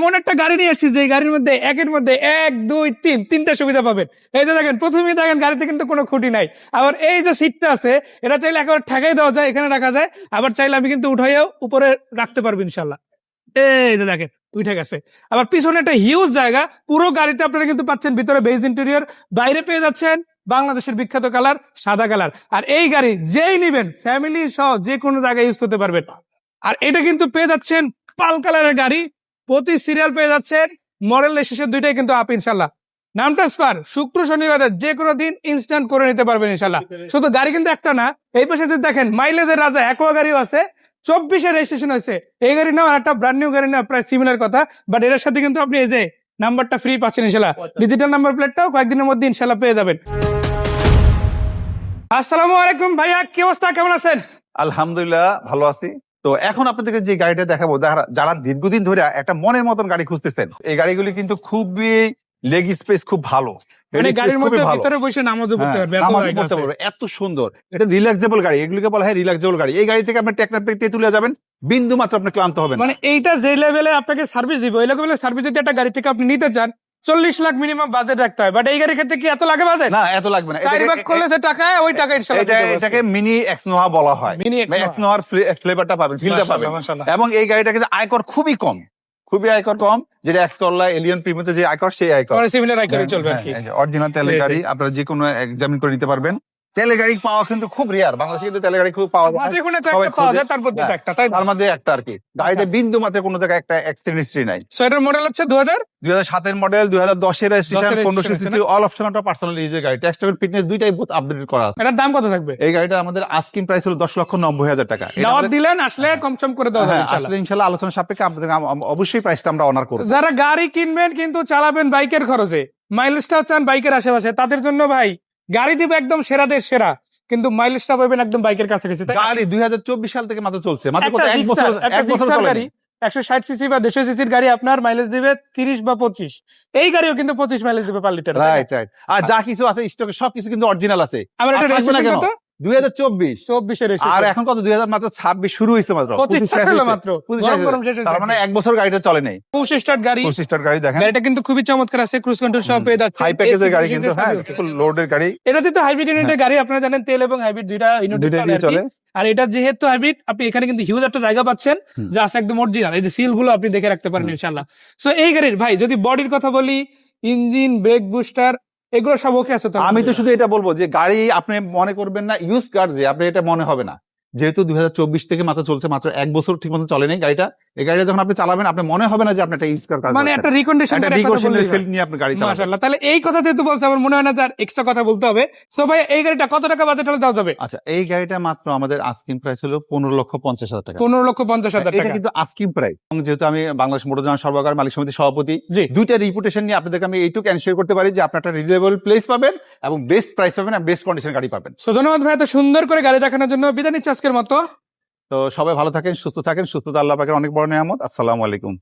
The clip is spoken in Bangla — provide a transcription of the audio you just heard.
এমন একটা গাড়ি নিয়ে এসেছি যে গাড়ির মধ্যে, একের মধ্যে এক, দুই, তিন, তিনটা সুবিধা পাবেন। এই যে দেখেন, প্রথমেই দেখেন গাড়িতে কিন্তু কোনো খুঁটি নাই। আবার এই যে সিটটা আছে, এটা চাইলে একেবারে ঠেকাই দেওয়া যায়, এখানে রাখা যায়। আবার চাইলে আমি কিন্তু উঠাইও উপরে রাখতে পারব ইনশাল্লাহ এই দেখেন উঠে গেছে আবার পিছনে একটা হিউজ জায়গা, পুরো গাড়িতে আপনারা কিন্তু পাচ্ছেন ভিতরে বেজ ইন্টেরিয়র বাইরে পেয়ে যাচ্ছেন বাংলাদেশের বিখ্যাত কালার, সাদা কালার। আর এই গাড়ি যেই নিবেন ফ্যামিলি সহ যে কোনো জায়গায় ইউজ করতে পারবেন। আর এটা কিন্তু পেয়ে যাচ্ছেন পাল কালারের গাড়ি প্রতি সিরিয়াল পেয়ে যাচ্ছেন মডেল শেষের দুইটাই কিন্তু আপ ইনশাল্লাহ নাম ট্রান্সফার শুক্র শনিবারের যে কোনো দিন ইনস্ট্যান্ট করে নিতে পারবেন ইনশাল্লাহ শুধু গাড়ি কিন্তু একটা না এই পাশে যদি দেখেন মাইলেজের রাজা একোয়া গাড়িও আছে চব্বিশে রেজিস্ট্রেশন হয়েছে। এই গাড়ি নাও আর একটা ব্র্যান্ড নিউ গাড়ি না প্রায় সিমিলার কথা বাট এটার সাথে কিন্তু আপনি এই যে নাম্বারটা ফ্রি পাচ্ছেন ইনশাল্লাহ ডিজিটাল নাম্বার প্লেটটাও কয়েকদিনের মধ্যে ইনশাল্লাহ পেয়ে যাবেন। আসসালামু আলাইকুম ভাইয়া কি অবস্থা? কেমন আছেন? আলহামদুলিল্লাহ ভালো আছি। তো এখন আপনাদেরকে যে গাড়িটা দেখাবো যারা- দীর্ঘদিন ধরে একটা মনের মতন গাড়ি খুঁজতেছেন এই গাড়িগুলি কিন্তু খুবই লেগ স্পেস খুব ভালো। মানে গাড়ির মধ্যে। ভিতরে বসে নামাজও পড়তে হ্যাঁ, পারবে এত নামাজও পড়তে পারবে, এত সুন্দর। এটা রিল্যাক্সেবল গাড়ি এগুলিকে বলা হয় রিল্যাক্সেবল গাড়ি। এই গাড়ি থেকে আপনি টেকনার পেতে তুলে যাবেন বিন্দু মাত্র আপনি ক্লান্ত হবেন মানে এইটা যে লেভেলে আপনাকে সার্ভিস দিব এই লেভেলে সার্ভিস যদি একটা গাড়ি থেকে আপনি নিতে চান চল্লিশ লাখ মিনিমাম বাজেট রাখতে হয়। বাট এই গাড়ির ক্ষেত্রে কি এত লাগে বাজেট না এত লাগবে না। চার ভাগ করলে টাকা ওই টাকা এটা এটাকে মিনি এক্সনোহা বলা হয়। মিনি। এক্সনোহার ফ্লেভারটা পাবেন ফিলটা পাবেন। এবং এই গাড়িটা কিন্তু আয়কর খুবই কম খুবই আয়কর কম যেটা এক্স করলা এলিয়ন প্রিমিতে যে আয়কর সেই আয়কর। সিমিলার আইকনে চলবে অরিজিনাল তেলের জি, জি। গাড়ি আপনারা যে কোনো এক্সামিন করে নিতে পারবেন। তেলের গাড়ি পাওয়া কিন্তু খুব রেয়ার বাংলাদেশে কিন্তু তেলের গাড়ি খুব পাওয়া যায় কোনো একটা পাওয়া যায় তারপর দুটো হ্যাঁ, একটা তাই তার মধ্যে একটা আর কি। গাড়িতে বিন্দু মাত্র কোনো জায়গায় একটা অ্যাক্সিডেন্ট হিস্ট্রি নাই। সো এটার মডেল হচ্ছে দু হাজার দুই হাজার সাতের মডেল দুই হাজার দশের রেজিস্ট্রেশন registration পনেরোশো আছে সিসি অল অপশন পার্সোনাল ইউজের গাড়ি। টেক্সট ফিটনেস দুইটাই আপডেট করা আছে। এটার দাম কত থাকবে? এই গাড়িটা আমাদের আস্কিং প্রাইস হলো দশ লক্ষ নব্বই হাজার টাকা। দাওয়াত দিলেন আসলে কম সম করে দেওয়া যাবে হ্যাঁ, আসলে ইনশাল্লাহ আলোচনা সাপেক্ষে আপনাদের অবশ্যই প্রাইসটা আমরা অনার করব। যারা গাড়ি কিনবেন কিন্তু চালাবেন বাইকের খরচে মাইলেজটা চান বাইকের আশেপাশে তাদের জন্য ভাই গাড়ি দিব একদম সেরাদের সেরা কিন্তু মাইলেজটা পাবেন একদম বাইকের কাছে গেছে গাড়ি দুই হাজার চব্বিশ সাল থেকে মাত্র চলছে মাত্র কত একটা এক বছর এক বছর গাড়ি একশো ষাট সিসি বা দেড়শো সিসির গাড়ি আপনার মাইলেজ দিবে তিরিশ বা পঁচিশ। এই গাড়িও কিন্তু পঁচিশ মাইলেজ দিবে পার লিটার রাইট রাইট আর যা কিছু আছে স্টকে সবকিছু কিন্তু অরিজিনাল আছে। আমার এটা দুই হাজার চব্বিশ। চব্বিশের আর এখন কত? দুই হাজার মাত্র ছাব্বিশ শুরু হয়েছে মাত্র। মাত্র তার মানে এক বছর গাড়িটা চলে নেই। পঁচিশ স্টার্ট গাড়ি। পঁচিশ গাড়ি দেখেন। গাড়িটা কিন্তু খুবই চমৎকার আছে। ক্রুজ কন্ট্রোল সহ পেয়ে যাচ্ছে হাই প্যাকেজের গাড়ি কিন্তু হ্যাঁ লোডের গাড়ি। এটাতে তো হাইব্রিড ইউনিটের গাড়ি আপনারা জানেন তেল এবং হাইব্রিড দুইটা ইউনিট চলে। আর এটা যেহেতু হাইব্রিড আপনি এখানে কিন্তু হিউজ একটা জায়গা পাচ্ছেন। যা আছে একদম অরিজিনাল এই যে সিলগুলো আপনি দেখে রাখতে পারেন ইনশাল্লাহ সো এই গাড়ির ভাই যদি বডির কথা বলি ইঞ্জিন ব্রেক বুস্টার এগুলো সব ওকে আছে আমি তো শুধু এটা বলব যে গাড়ি আপনি মনে করবেন না ইউজ কার যে, আপনি এটা মনে হবে না। যেহেতু দুই হাজার চব্বিশ থেকে মাত্র চলছে, মাত্র এক বছর ঠিক মতো চলে নেই গাড়িটা এই গাড়িটা যখন আপনি চালাবেন আপনি মনে হবে না যে আপনি একটা ইউজ কার কাজ মানে একটা রিকন্ডিশন একটা ফিল নিয়ে আপনি গাড়ি চালাবেন। মাশাআল্লাহ তাহলে এই কথা যেহেতু বলছে আমার মনে হয় না তার এক্সট্রা কথা বলতে হবে। সো ভাই এই গাড়িটা কত টাকা বাজেট হলে দেওয়া যাবে? আচ্ছা এই গাড়িটা মাত্র আমাদের আস্কিং প্রাইস হলো পনেরো লক্ষ পঞ্চাশ হাজার টাকা। পনেরো লক্ষ পঞ্চাশ হাজার টাকা। এটা কিন্তু আস্কিং প্রাইস যেহেতু আমি বাংলাদেশ মোটরযান সরবরাহ মালিক সমিতির সভাপতি দুইটা রিপুটেশন নিয়ে আপনাদেরকে আমি এইটুকু এনশিওর করতে পারি যে আপনার একটা রিলেবল প্লেস পাবেন এবং বেস্ট প্রাইস পাবেন আর বেস্ট কন্ডিশন গাড়ি পাবেন। সো ধন্যবাদ ভাই এত সুন্দর করে গাড়ি দেখানোর জন্য। বিদায় নিচ্ছি আজকের মতো। তো সবাই ভালো থাকেন সুস্থ থাকেন সুস্থতা আল্লাহ পাকের অনেক বড় নিয়ামত। আসসালামু আলাইকুম।